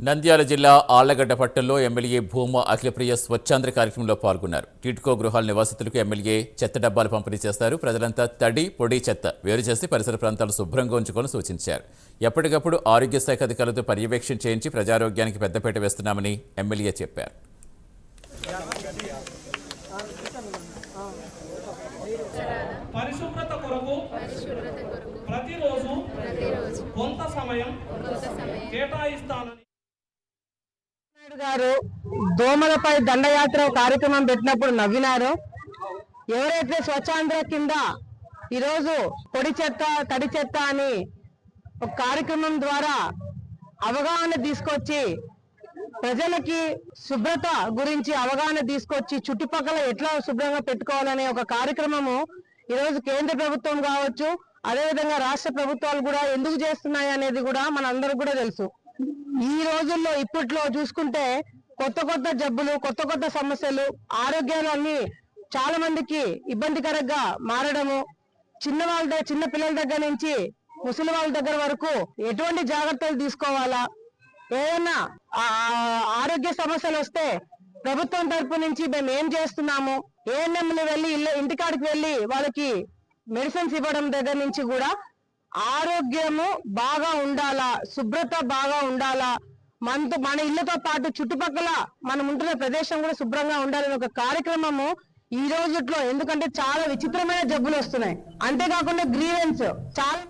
నంద్యాల జిల్లా ఆళ్ళగడ్డ పట్టణంలో ఎమ్మెల్యే భూమా అఖిలప్రియ స్వచ్ఛాంధ్ర కార్యక్రమంలో పాల్గొన్నారు. టిట్కో గృహాల నివాసితులకు ఎమ్మెల్యే చెత్త డబ్బాలు పంపిణీ చేస్తారు. ప్రజలంతా తడి పొడి చెత్త వేరు చేసి పరిసర ప్రాంతాలు శుభ్రంగా ఉంచుకొని సూచించారు. ఎప్పటికప్పుడు ఆరోగ్య శాఖ అధికారులతో పర్యవేక్షణ చేయించి ప్రజారోగ్యానికి పెద్దపీట వేస్తున్నామని ఎమ్మెల్యే చెప్పారు. పరిశుభ్రత కొరకు ప్రతిరోజు కొంత సమయం కేటాయిస్తానని నాయుడు గారు దోమలపై దండయాత్ర కార్యక్రమం పెట్టినప్పుడు నవ్వినారు. ఎవరైతే స్వచ్ఛాంధ్ర కింద ఈరోజు పొడి చెత్త తడి చెత్త అని ఒక కార్యక్రమం ద్వారా అవగాహన తీసుకొచ్చి ప్రజలకి శుభ్రత గురించి అవగాహన తీసుకొచ్చి చుట్టుపక్కల ఎట్లా శుభ్రంగా పెట్టుకోవాలనే ఒక కార్యక్రమము ఈరోజు కేంద్ర ప్రభుత్వం కావచ్చు అదేవిధంగా రాష్ట్ర ప్రభుత్వాలు కూడా ఎందుకు చేస్తున్నాయి అనేది కూడా మనందరికి కూడా తెలుసు. ఈ రోజుల్లో ఇప్పట్లో చూసుకుంటే కొత్త కొత్త జబ్బులు కొత్త కొత్త సమస్యలు ఆరోగ్యాలు అన్ని చాలా మందికి ఇబ్బందికరంగా మారడము. చిన్న వాళ్ళ దగ్గర చిన్న పిల్లల దగ్గర నుంచి ముసలి వాళ్ళ దగ్గర వరకు ఎటువంటి జాగ్రత్తలు తీసుకోవాలా? ఏదైనా ఆరోగ్య సమస్యలు వస్తే ప్రభుత్వం తరపు నుంచి మేము ఏం చేస్తున్నాము? ఏఎన్ఎంలు వెళ్ళి ఇల్లు ఇంటికాడికి వెళ్ళి వాళ్ళకి మెడిసిన్స్ ఇవ్వడం దగ్గర నుంచి కూడా ఆరోగ్యము బాగా ఉండాలా? శుభ్రత బాగా ఉండాలా? మనతో మన ఇళ్ళతో పాటు చుట్టుపక్కల మనం ఉంటున్న ప్రదేశం కూడా శుభ్రంగా ఉండాలని ఒక కార్యక్రమము ఈ రోజుట్లో. ఎందుకంటే చాలా విచిత్రమైన జబ్బులు వస్తున్నాయి. అంతేకాకుండా గ్రీవెన్స్. చాలా